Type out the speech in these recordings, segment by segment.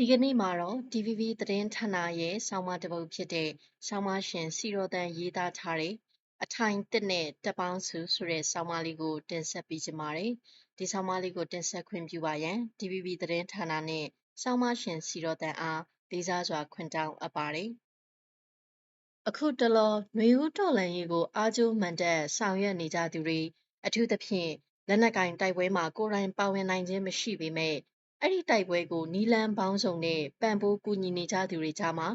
ဒီကနေ့မှာတော့ DVB သတင်းဌာနရဲ့ဆောင်းပါးတစ်ပုဒ်ဖြစ်တဲ့ဆောင်းပါးရှင်စီရော်သန်ရေးသားထားတဲ့အထိုင်တစ်နဲ့တပ်ပေါင်းစုဆိုတဲ့ဆောင်းပါးလေးကိုတင်ဆက်ပေးကြပါမယ်။ဒီဆောင်းပါးလေးကိုတင်ဆက်ခွင့်ပြုပါရန် DVB သတင်းဌာနနဲ့ဆောင်းပါးရှင်စီရော်သန်အားလေးစားစွာခွင့်တောင်းအပ်ပါတယ်။အခုတလောຫນွေဦးတော်လန်ရေးကိုအားကျိုးမှန်တက်ဆောင်ရွက်နေကြသူတွေအထူးသဖြင့်လက်နက်ကင်တိုက်ပွဲမှာကိုယ်တိုင်ပါဝင်နိုင်ခြင်းမရှိပေမဲ့ အဲ့ဒီတိုက်ပွဲကိုနီလန်းပေါင်းစုံနဲ့ပံ့ပိုးကူညီနေကြသူတွေကြားမှာ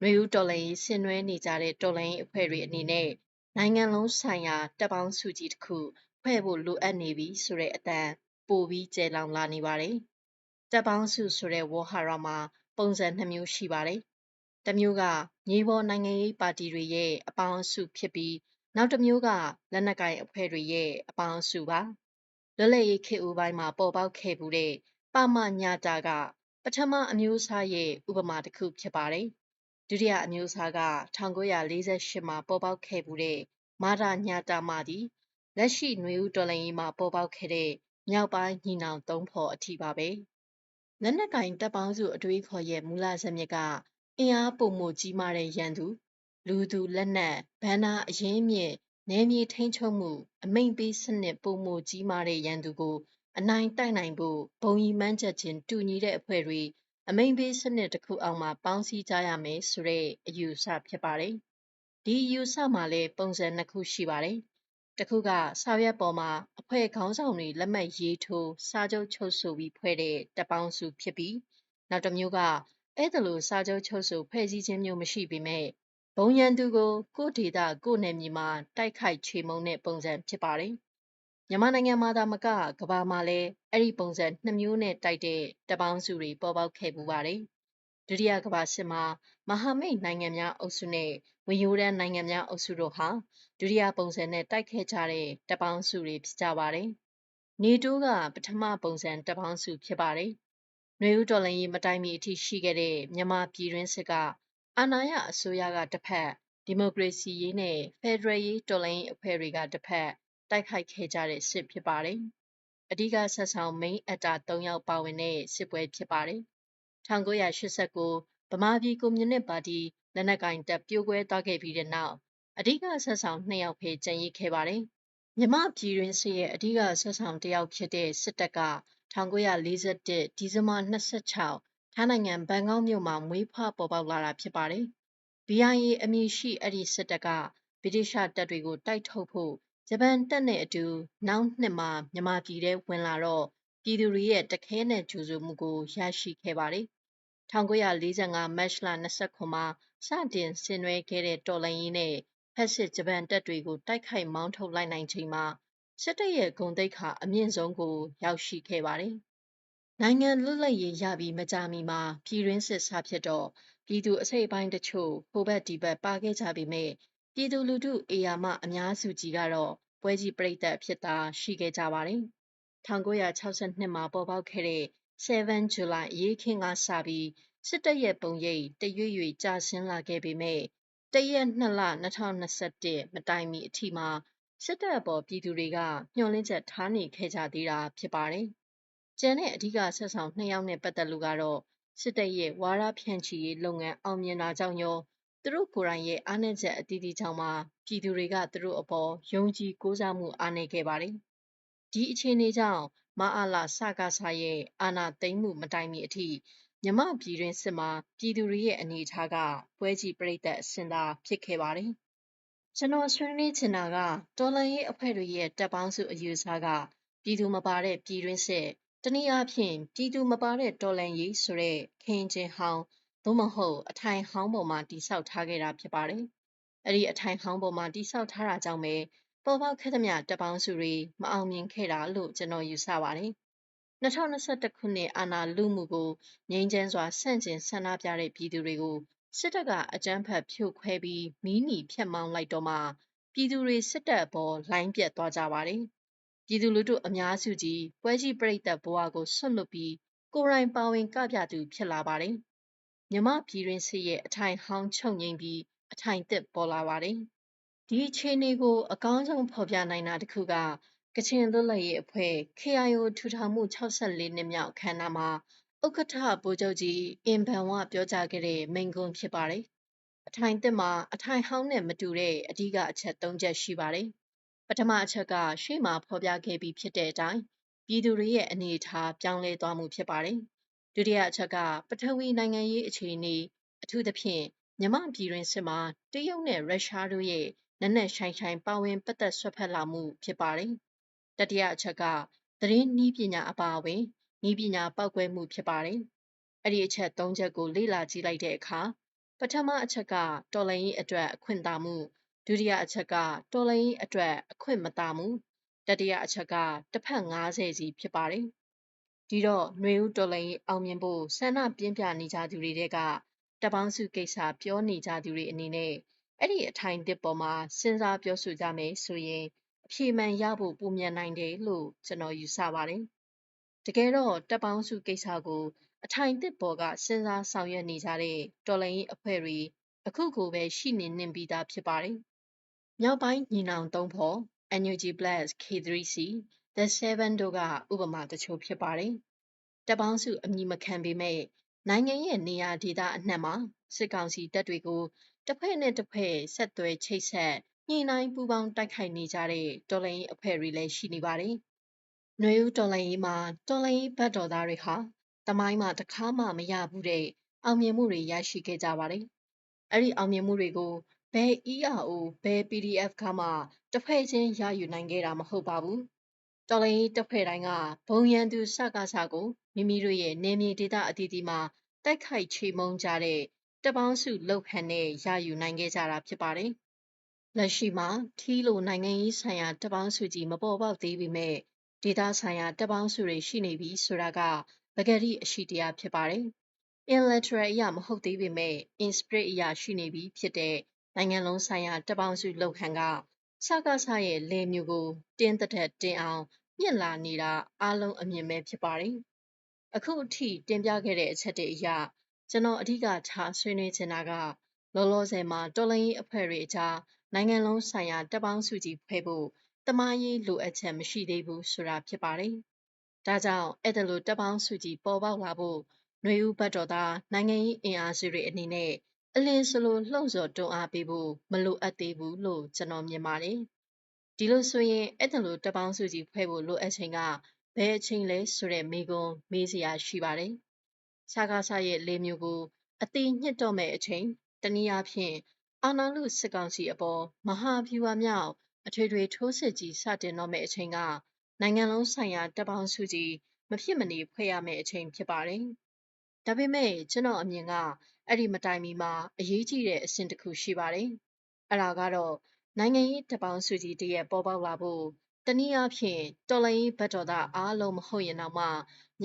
နွေဦးတော်လှန်ရေးဆင်နွှဲနေကြတဲ့တော်လှန်ရေးအဖွဲ့တွေအနေနဲ့နိုင်ငံလုံးဆိုင်ရာတပ်ပေါင်းစုကြီးတစ်ခုဖွဲ့ဖို့လိုအပ်နေပြီဆိုတဲ့အတန်ပိုပြီးကျယ်လောင်လာနေပါတယ်။တပ်ပေါင်းစုဆိုတဲ့ဝေါ်ဟာရမှာပုံစံနှမျိုးရှိပါတယ်။တစ်မျိုးကမြေပေါ်နိုင်ငံရေးပါတီတွေရဲ့အပေါင်းအစုဖြစ်ပြီးနောက်တစ်မျိုးကလက်နက်ကိုင်အဖွဲ့တွေရဲ့အပေါင်းအစုပါ။လွတ်လပ်ရေးခေတ်ဦးပိုင်းမှာပေါ်ပေါက်ခဲ့မှုတဲ့ ပမညတာက ပထမအမျိုးအစားရဲ့ဥပမာတစ်ခုဖြစ်ပါတယ်။ဒုတိယအမျိုးအစားက1948မှာပေါ်ပေါက်ခဲ့မှုတဲ့မာတာညတာမသည်လက်ရှိຫນွေဦးတော်လှန်ရေးမှာပေါ်ပေါက်ခဲ့တဲ့မြောက်ပိုင်းညီနောင်သုံးဖော်အထိပါပဲ။လက်နက်ကင်တပ်ပေါင်းစုအတွေးခေါ်ရဲ့မူလဇာတ်မြစ်ကအင်အားပုံမှုကြီးမားတဲ့ရန်သူလူသူလက်နက်ဗန္နာအရင်းမြစ်နယ်မြေထိန်းချုပ်မှုအမိန့်ပေးစနစ်ပုံမှုကြီးမားတဲ့ရန်သူကို အနိုင်တိုက်နိုင်ဖို့ဘုံရီမှန်းချက်ချင်းတူညီတဲ့အဖွဲ့တွေအမိန့်ပေးစနစ်တစ်ခုအောက်မှာပေါင်းစည်းကြရမယ်ဆိုတဲ့အယူအဆဖြစ်ပါတယ်။ဒီအယူအဆမှာလည်းပုံစံနှစ်ခုရှိပါတယ်။တစ်ခုကစာရွက်ပေါ်မှာအဖွဲ့ခေါင်းဆောင်တွေလက်မှတ်ရေးထိုးစာချုပ်ချုပ်ဆိုပြီးဖွဲ့တဲ့တပ်ပေါင်းစုဖြစ်ပြီးနောက်တစ်မျိုးကအဲ့ဒါလိုစာချုပ်ချုပ်ဆိုဖွဲ့စည်းခြင်းမျိုးမရှိပေမဲ့ဘုံရန်သူကိုကိုယ့်ဒေသကိုယ့်နယ်မြေမှာတိုက်ခိုက်ချေမှုန်းတဲ့ပုံစံဖြစ်ပါတယ်။ မြန်မာနိုင်ငံမှာသာမကကမ္ဘာမှာလည်းအဲ့ဒီပုံစံနှစ်မျိုးနဲ့တိုက်တဲ့တပ်ပေါင်းစုတွေပေါ်ပေါက်ခဲ့ပူပါတယ်။ဒုတိယကမ္ဘာစစ်မှာမဟာမိတ်နိုင်ငံများအုပ်စုနဲ့ဝင်ရိုးတန်းနိုင်ငံများအုပ်စုတို့ဟာဒုတိယပုံစံနဲ့တိုက်ခဲ့ကြတဲ့တပ်ပေါင်းစုတွေဖြစ်ကြပါတယ်။နေတိုးကပထမပုံစံတပ်ပေါင်းစုဖြစ်ပါတယ်။နွေဦးတော်လှန်ရေးမတိုင်မီအထိရှိခဲ့တဲ့မြန်မာပြည်တွင်းစစ်ကအာဏာရအစိုးရကတစ်ဖက်ဒီမိုကရေစီရေးနဲ့ဖက်ဒရယ်ရေးတော်လှန်ရေးအဖွဲ့တွေကတစ်ဖက် တိုက်ခိုက်ခဲ့ကြတဲ့စစ်ဖြစ်ပါတယ်။အဓိကဆက်ဆောင် main actor ၃ယောက်ပါဝင်တဲ့စစ်ပွဲဖြစ်ပါတယ်။1989ဗမာပြည်ကွန်မြူနစ်ပါတီလက်နက်ကင်တပ်ပြိုကွဲသွားခဲ့ပြီးတဲ့နောက်အဓိကဆက်ဆောင်၂ယောက်ပဲကျန်ရစ်ခဲ့ပါတယ်။မြမပြည်တွင်စစ်ရဲ့အဓိကဆက်ဆောင်တစ်ယောက်ဖြစ်တဲ့စစ်တပ်က1941ဒီဇင်ဘာ26ထိုင်းနိုင်ငံဘန်ကောက်မြို့မှာမွေးဖွားပေါ်ပေါက်လာတာဖြစ်ပါတယ်။ BIA အမည်ရှိအဲ့ဒီစစ်တပ်ကဗြိတိရှတပ်တွေကိုတိုက်ထုတ်ဖို့ ဂျပန်တပ်နဲ့အတူနောက်နှစ်မှာမြန်မာပြည်ထဲဝင်လာတော့ပြည်သူတွေရဲ့တခဲနဲ့ကြိုဆိုမှုကိုရရှိခဲ့ပါတယ်။1945မတ်လ29မှာစတင်ဆင်နွှဲခဲ့တဲ့တော်လှန်ရေးနဲ့ဖက်စစ်ဂျပန်တပ်တွေကိုတိုက်ခိုက်မောင်းထုတ်လိုက်နိုင်ချိန်မှာစစ်တပ်ရဲ့ဂုံတိတ်ခါအမြင့်ဆုံးကို ရောက်ရှိခဲ့ပါတယ်။နိုင်ငံလွတ်လပ်ရေးရပြီးမကြာမီမှာပြည်တွင်းစစ်ဆဖြစ်တော့ပြည်သူအစိတ်အပိုင်းတချို့ဟိုဘက်ဒီဘက်ပါခဲ့ကြပေမဲ့ ပြည်သူလူထုအေယာမအများစုကြီးကတော့ ပွဲကြီးပရိသတ်အဖြစ်သာ ရှိခဲ့ကြပါတယ်။1962 မှာ ပေါ်ပေါက်ခဲ့တဲ့ 7 July အရေးအခင်းကစပြီး စစ်တပ်ရဲ့ပုံရိပ် တရွေ့ရွေ့ ကျဆင်းလာခဲ့ပေမဲ့၁ရက် ၂လ2021မတိုင်မီအထိမှာ စစ်တပ်အပေါ် ပြည်သူတွေက မျှော်လင့်ချက်ထားနေခဲ့ကြသေးတာ ဖြစ်ပါတယ်။ကျန်တဲ့ အဓိကဆက်ဆောင် ၂ ယောက်နဲ့ ပတ်သက်လို့ကတော့ စစ်တပ်ရဲ့ ဝါဒဖြန့်ချီရေးလုပ်ငန်း အောင်မြင်တာကြောင့်ရော သူတို့ကိုယ်တိုင်ရဲ့အားနည်းချက်အသီးသီးကြောင့်မှပြည်သူတွေကသူတို့အပေါ်ယုံကြည်ကိုးစားမှုအားနည်းခဲ့ပါတယ်။ဒီအခြေအနေကြောင့်မအားလာစကားဆာရဲ့အာဏာသိမ်းမှုမတိုင်မီအထိမြမပြည်တွင်စစ်မှာပြည်သူတွေရဲ့အနေအထားကပွဲကြီးပြိသက်အစင်သာဖြစ်ခဲ့ပါတယ်။ကျွန်တော်ဆွေးနွေးချင်တာကတော်လန်ရေးအဖွဲ့တွေရဲ့တပ်ပေါင်းစုအယူဆကပြည်သူမပါတဲ့ပြည်တွင်စစ်တနည်းအားဖြင့်ပြည်သူမပါတဲ့တော်လန်ရေးဆိုတဲ့ခင်ချင်းဟောင်း သို့မဟုတ်အထိုင်ဟောင်းပေါ်မှာတိဆောက်ထားခဲ့တာဖြစ်ပါတယ်။အဲ့ဒီအထိုင်ဟောင်းပေါ်မှာတိဆောက်ထားတာကြောင့်ပဲပေါ်ပေါက်ခဲ့သမျှတပ်ပေါင်းစုတွေမအောင်မြင်ခဲ့တာလို့ကျွန်တော်ယူဆပါတယ်။2021ခုနှစ်အာဏာလုမှုကိုငြိမ်းချမ်းစွာဆန့်ကျင်ဆန္ဒပြတဲ့ပြည်သူတွေကိုစစ်တပ်ကအကြမ်းဖက်ဖြိုခွဲပြီးမီးနီဖျက်မောင်းလိုက်တော့မှပြည်သူတွေစစ်တပ်အပေါ်လိုင်းပြတ်သွားကြပါတယ်။ပြည်သူလူထုအများစုကြီးပွဲကြီးပြိတ္တဘဝကိုဆွတ်လွတ်ပြီးကိုယ်တိုင်ပါဝင်ကပြသူဖြစ်လာပါတယ်။ မြမပြည်တွင်စစ်ရဲ့အထိုင်ဟောင်းချုပ်ငိမ့်ပြီးအထိုင်တစ်ပေါ်လာပါတယ်။ဒီအခြေအနေကို အကောင်းဆုံးဖော်ပြနိုင်တာတစ်ခုကကချင်လွတ်လပ်ရေးအဖွဲ့ KIO ထူထောင်မှု64နှစ်မြောက်အခမ်းအနားမှာဥက္ကဋ္ဌဗိုလ်ချုပ်ကြီးအင်ဘန်ဝပြောကြားခဲ့တဲ့မိန့်ခွန်းဖြစ်ပါတယ်။အထိုင်သစ်မှာအထိုင်ဟောင်းနဲ့မတူတဲ့အဓိကအချက်၃ချက်ရှိပါတယ်။ပထမအချက်ကရှေ့မှာဖော်ပြခဲ့ပြီးဖြစ်တဲ့အတိုင်းပြည်သူတွေရဲ့အနေအထားပြောင်းလဲသွားမှုဖြစ်ပါတယ်။ ဒုတိယအချက်က ပထဝီနိုင်ငံရေးအခြေအနေအထူးသဖြင့်မြမပြည်တွင်စစ်မှာတရုတ်နဲ့ရုရှားတို့ရဲ့နက်နက်ရှိုင်းရှိုင်းပါဝင်ပတ်သက်ဆွတ်ဖက်လာမှုဖြစ်ပါတယ်။တတိယအချက်ကသတင်းနည်းပညာအပါအဝင်နည်းပညာပောက်ကွဲမှုဖြစ်ပါတယ်။အဲ့ဒီအချက်၃ချက်ကိုလေ့လာကြည့်လိုက်တဲ့အခါပထမအချက်ကတော်လှန်ရေးအတွက်အခွင့်သာမှုဒုတိယအချက်ကတော်လှန်ရေးအတွက်အခွင့်မသာမှုတတိယအချက်ကတစ်ဖက်90စီဖြစ်ပါတယ်။ ဒီတော့ຫນွေဦးတော်လှန်ရေးအောင်မြင်ဖို့ဆန္ဒပြင်းပြနေကြသူတွေကတပေါင်းစုကိစ္စပြောနေကြသူတွေအနေနဲ့အဲ့ဒီအထိုင်တစ်ပေါ်မှာစဉ်းစားပြောဆိုကြမယ်ဆိုရင်အဖြေမှန်ရဖို့ပုံမြန်နိုင်တယ်လို့ကျွန်တော်ယူဆပါတယ်။တကယ်တော့တပ်ပေါင်းစုကိစ္စကိုအထိုင်တစ်ပေါ်ကစဉ်းစားဆောင်ရွက်နေကြတဲ့တော်လှန်ရေးအဖွဲ့တွေအခုကိုပဲရှိနေနှင်ပြီးသားဖြစ်ပါတယ်။မြောက်ပိုင်းညီနောင်သုံးဖော် NUG Plus K3C The 7တို့ကဥပမာတချို့ဖြစ်ပါတယ်။တပ်ပေါင်းစုအမည်မခံပေမဲ့နိုင်ငံရဲ့နေရာဒေသအနှံ့မှာစစ်ကောင်စီတပ်တွေကိုတစ်ဖက်နဲ့တစ်ဖက်ဆက်သွယ်ချိတ်ဆက်ညှိနှိုင်းပူးပေါင်းတိုက်ခိုက်နေကြတဲ့တော်လှန်ရေးအဖွဲ့တွေလည်းရှိနေပါတယ်။ຫນွေဦးတော်လှန်ရေးမှာတော်လှန်ရေးဘတ်တော်သားတွေဟာတမိုင်းမှာတစ်ခါမှမရဘူးတဲ့အောင်မြင်မှုတွေရရှိခဲ့ကြပါတယ်။အဲ့ဒီအောင်မြင်မှုတွေကိုဘယ် ERO ဘယ် PDF ကမှတစ်ဖွဲ့ချင်းရယူနိုင်ခဲ့တာမဟုတ်ပါဘူး။ တော်လှန်ရေးတစ်ဖွဲ့တိုင်းကဘုံရန်သူစကားစကိုမိမိတို့ရဲ့နေမြေဒေသအသီးသီးမှာတိုက်ခိုက်ချေမှုန်းကြတဲ့တပေါင်းစုလောက်ခံနဲ့ရယူနိုင်ခဲ့ကြတာဖြစ်ပါတယ်။လက်ရှိမှာထီးလိုနိုင်ငံရေးဆိုင်ရာတပေါင်းစုကြီးမပေါ်ပေါက်သေးပေမဲ့ဒေသဆိုင်ရာတပေါင်းစုတွေရှိနေပြီဆိုတာကပကတိအရှိတရားဖြစ်ပါတယ်။ intellectual အရာမဟုတ်သေးပေမဲ့ in spirit အရာရှိနေပြီဖြစ်တဲ့နိုင်ငံလုံးဆိုင်ရာတပေါင်းစုလောက်ခံကစကားဆရဲ့လေမျိုးကိုတင်းသက်တင်အောင် မြင့်လာနေတာအလုံးအမြင်ပဲဖြစ်ပါတယ်။အခုအထိတင်ပြခဲ့တဲ့အချက်တွေအရကျွန်တော်အဓိကထားဆွေးနွေးချင်တာကလောလောဆယ်မှာတော်လှန်ရေးအဖွဲ့တွေအကြားနိုင်ငံလုံးဆိုင်ရာတပ်ပေါင်းစုကြီးဖွဲ့ဖို့တမရေးလိုအပ်ချက်မရှိသေးဘူးဆိုတာဖြစ်ပါတယ်။ဒါကြောင့်အဲ့ဒါလိုတပ်ပေါင်းစုကြီးပေါ်ပေါက်လာဖို့ຫນွေဦးဘတ်တော်သားနိုင်ငံရေးအင်အားစုတွေအနေနဲ့အလင်းစလိုလှုံ့ဆော်တွန်းအားပေးဖို့မလိုအပ်သေးဘူးလို့ကျွန်တော်မြင်ပါတယ်။ ဒီလိုဆိုရင်အဲ့ဒါလိုတပ်ပေါင်းစုကြီးဖွဲ့ဖို့လိုအပ်ချိန်ကဘယ်အချိန်လဲဆိုတဲ့မေးခွန်းမေးစရာရှိပါတယ်။စကားဆရဲ့လေမျိုးကိုအတိညှစ်တော့မဲ့အချိန်တနည်းအားဖြင့်အာဏာလုစစ်ကောင်စီအပေါ်မဟာဗျူဟာမြောက်အထွေထွေထိုးစစ်ကြီးစတင်တော့မဲ့အချိန်ကနိုင်ငံလုံးဆိုင်ရာတပ်ပေါင်းစုကြီးမဖြစ်မနေဖွဲ့ရမယ့်အချိန်ဖြစ်ပါတယ်။ဒါပေမဲ့ကျွန်တော်အမြင်ကအဲ့ဒီမတိုင်မီမှာအရေးကြီးတဲ့အဆင့်တစ်ခုရှိပါတယ်။အဲ့ဒါကတော့ နိုင်ငံရေးတပ်ပေါင်းစုကြီးတရက်ပေါ်ပေါက်လာဖို့တနည်းအားဖြင့်တော်လိုင်းဘတ်တော်သားအားလုံးမဟုတ်ရင်တော့မှ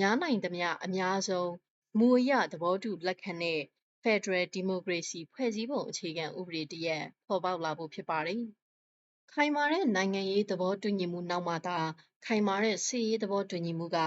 ညားနိုင်သမျှအများဆုံးမူအရသဘောတူလက်ခံတဲ့ဖက်ဒရယ်ဒီမိုကရေစီဖွဲ့စည်းပုံအခြေခံဥပဒေတစ်ရပ်ပေါ်ပေါက်လာဖို့ဖြစ်ပါတယ်။ခိုင်မာတဲ့နိုင်ငံရေးသဘောတူညီမှုနောက်မှသာခိုင်မာတဲ့စစ်ရေးသဘောတူညီမှုက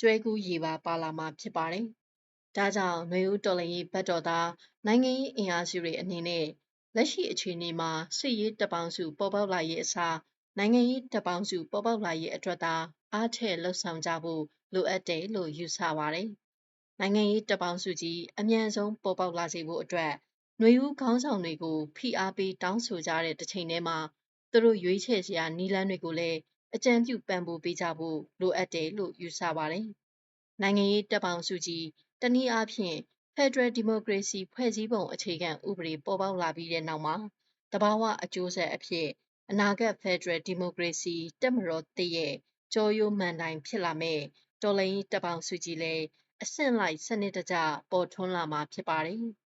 ကျွဲကူးရေပါပါလာမှာဖြစ်ပါတယ်။ဒါကြောင့်ຫນွေဦးတော်လှန်ရေးဘတ်တော်သားနိုင်ငံရေးအင်အားစုတွေအနေနဲ့ လက်ရှိအခြေအနေမှာစစ်ရေးတပ်ပေါင်းစုပေါ်ပေါက်လာရေးအစားနိုင်ငံရေးတပ်ပေါင်းစုပေါ်ပေါက်လာရေးအတွက်သာအားထည့်လှုပ်ဆောင်ကြဖို့လိုအပ်တယ်လို့ယူဆပါတယ်။နိုင်ငံရေးတပ်ပေါင်းစုကြီးအမြန်ဆုံးပေါ်ပေါက်လာစေဖို့အတွက်ຫນွေဦးခေါင်းဆောင်တွေကိုဖိအားပေးတောင်းဆိုကြတဲ့တစ်ချိန်တည်းမှာသူတို့ရွေးချယ်စရာနည်းလမ်းတွေကိုလည်းအကြံပြုပံ့ပိုးပေးကြဖို့လိုအပ်တယ်လို့ယူဆပါတယ်။နိုင်ငံရေးတပ်ပေါင်းစုကြီးတနည်းအားဖြင့် Federal Democracy ဖွဲ့စည်းပုံအခြေခံဥပဒေပေါ်ပေါက်လာပြီးတဲ့နောက်မှာတဘာဝအကျိုးဆက်အဖြစ်အနာဂတ် Federal Democracy တက်မတော်တည့်ရဲ့ကြောရိုးမှန်တိုင်ဖြစ်လာမဲ့တော်လိုင်းတပ်ပေါင်းစုကြီးလည်းအဆင့်လိုက်စနစ်တကျပေါ်ထွန်းလာမှာဖြစ်ပါတယ်။